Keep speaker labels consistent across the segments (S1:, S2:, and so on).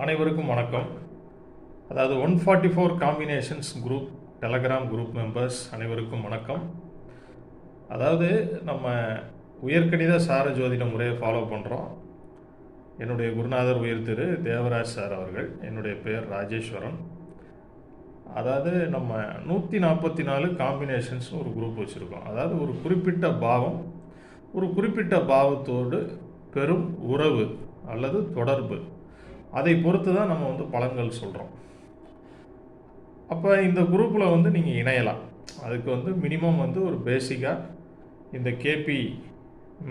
S1: அனைவருக்கும் வணக்கம். அதாவது one forty four combinations group Telegram group members அனைவருக்கும் வணக்கம். அதாவது நம்ம உயர்கணித சார ஜோதிட முறையை ஃபாலோ பண்ணுறோம் என்னுடைய குருநாதர் உயர் திரு தேவராஜ் சார் அவர்கள் என்னுடைய பெயர் ராஜேஸ்வரன். அதாவது நம்ம நூற்றி நாற்பத்தி நாலு காம்பினேஷன்ஸ் ஒரு குரூப் வச்சுருக்கோம். அதாவது ஒரு குறிப்பிட்ட பாவம் ஒரு குறிப்பிட்ட பாவத்தோடு பெரும் உறவு அல்லது தொடர்பு. அதை பொறுத்து தான் நம்ம வந்து பலன்கள் சொல்கிறோம் அப்போ இந்த குரூப்பில் வந்து நீங்கள் இணையலாம். அதுக்கு வந்து மினிமம் வந்து ஒரு பேசிக்காக இந்த கேபி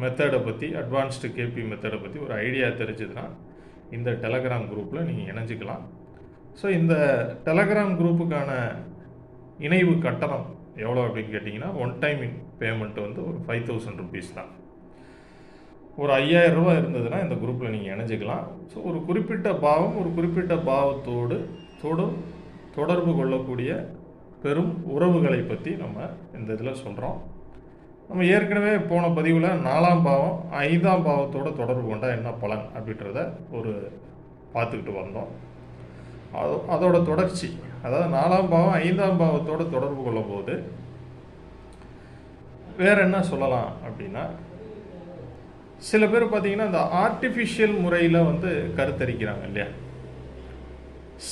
S1: மெத்தடை பற்றி அட்வான்ஸ்டு கேபி மெத்தடை பற்றி ஒரு ஐடியா தெரிஞ்சதுன்னா இந்த டெலகிராம் குரூப்பில் நீங்கள் இணைஞ்சிக்கலாம். ஸோ இந்த டெலகிராம் குரூப்புக்கான இணைவு கட்டணம் எவ்வளோ அப்படின்னு கேட்டிங்கன்னா ஒன் டைம் இன் பேமெண்ட் வந்து ஒரு ஃபைவ் தௌசண்ட் ருபீஸ் தான். ஒரு ஐயாயிரம் ரூபாய் இருந்ததுன்னா இந்த குரூப்பில் நீங்கள் இணைஞ்சிக்கலாம். ஸோ ஒரு குறிப்பிட்ட பாவம் ஒரு குறிப்பிட்ட பாவத்தோடு தொடும் தொடர்பு கொள்ளக்கூடிய பெரும் உறவுகளை பற்றி நம்ம இந்த இதில் சொல்கிறோம் நம்ம ஏற்கனவே போன பதிவில் நாலாம் பாவம் ஐந்தாம் பாவத்தோட தொடர்பு கொண்டால் என்ன பலன் அப்படின்றத ஒரு பார்த்துக்கிட்டு வந்தோம். அது அதோட தொடர்ச்சி அதாவது நாலாம் பாவம் ஐந்தாம் பாவத்தோடு தொடர்பு கொள்ளும் போது வேற என்ன சொல்லலாம் அப்படின்னா சில பேர் பார்த்தீங்கன்னா இந்த ஆர்டிஃபிஷியல் முறையில் வந்து கருத்தரிக்கிறாங்க இல்லையா?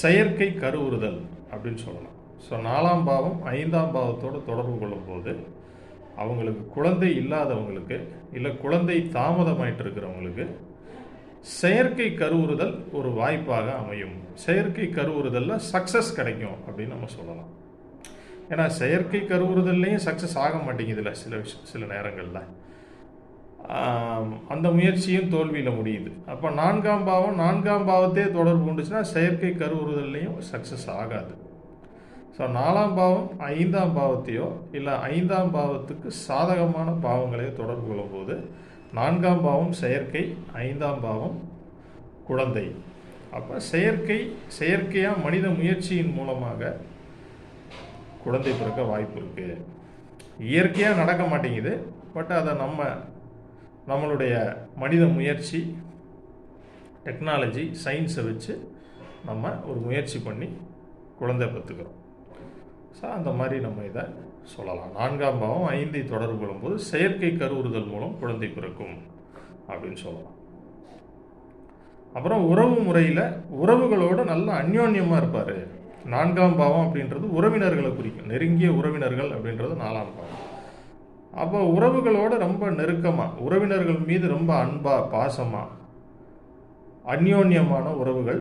S1: செயற்கை கருவுறுதல் அப்படின்னு சொல்லலாம் ஸோ நாலாம் பாவம் ஐந்தாம் பாவத்தோடு தொடர்பு கொள்ளும் போது அவங்களுக்கு குழந்தை இல்லாதவங்களுக்கு இல்லை குழந்தை தாமதமாயிட்டு இருக்கிறவங்களுக்கு செயற்கை கருவுறுதல் ஒரு வாய்ப்பாக அமையும். செயற்கை கருவுறுதலில் சக்ஸஸ் கிடைக்கும் அப்படின்னு நம்ம சொல்லலாம். ஏன்னா செயற்கை கருவுறுதல்லையும் சக்ஸஸ் ஆக மாட்டேங்குதுல்ல சில விஷயம் சில நேரங்களில். அந்த முயற்சியும் தோல்வியில் முடியுது. அப்போ நான்காம் பாவம் நான்காம் பாவத்தையே தொடர்பு கொண்டுச்சுன்னா செயற்கை கருவுறுதல்லையும் சக்ஸஸ் ஆகாது. ஸோ நாலாம் பாவம் ஐந்தாம் பாவத்தையோ இல்லை ஐந்தாம் பாவத்துக்கு சாதகமான பாவங்களையோ தொடர்பு கொள்ளும்போது நான்காம் பாவம் செயற்கை ஐந்தாம் பாவம் குழந்தை. அப்போ செயற்கை செயற்கையாக மனித முயற்சியின் மூலமாக குழந்தை பிறக்க வாய்ப்பு இருக்குது இயற்கையாக நடக்க மாட்டேங்குது பட் அதை நம்ம நம்மளுடைய மனித முயற்சி டெக்னாலஜி சயின்ஸை வச்சு நம்ம ஒரு முயற்சி பண்ணி குழந்தை பெற்றுக்கிறோம். ஸோ அந்த மாதிரி நம்ம இதை சொல்லலாம். நான்காம் பாவம் ஐந்தை தொடர்பு கொள்ளும்போது செயற்கை கருவுறுதல் மூலம் குழந்தை பிறக்கும் அப்படின்னு சொல்லலாம். அப்புறம் உறவு முறையில் உறவுகளோடு நல்ல அந்யோன்யமாக இருப்பார். நான்காம் பாவம் அப்படின்றது உறவினர்களை குறிக்கும். நெருங்கிய உறவினர்கள் அப்படின்றது நாலாம் பாவம். அப்போ உறவுகளோட ரொம்ப நெருக்கமாக உறவினர்கள் மீது ரொம்ப அன்பாக பாசமாக அந்யோன்யமான உறவுகள்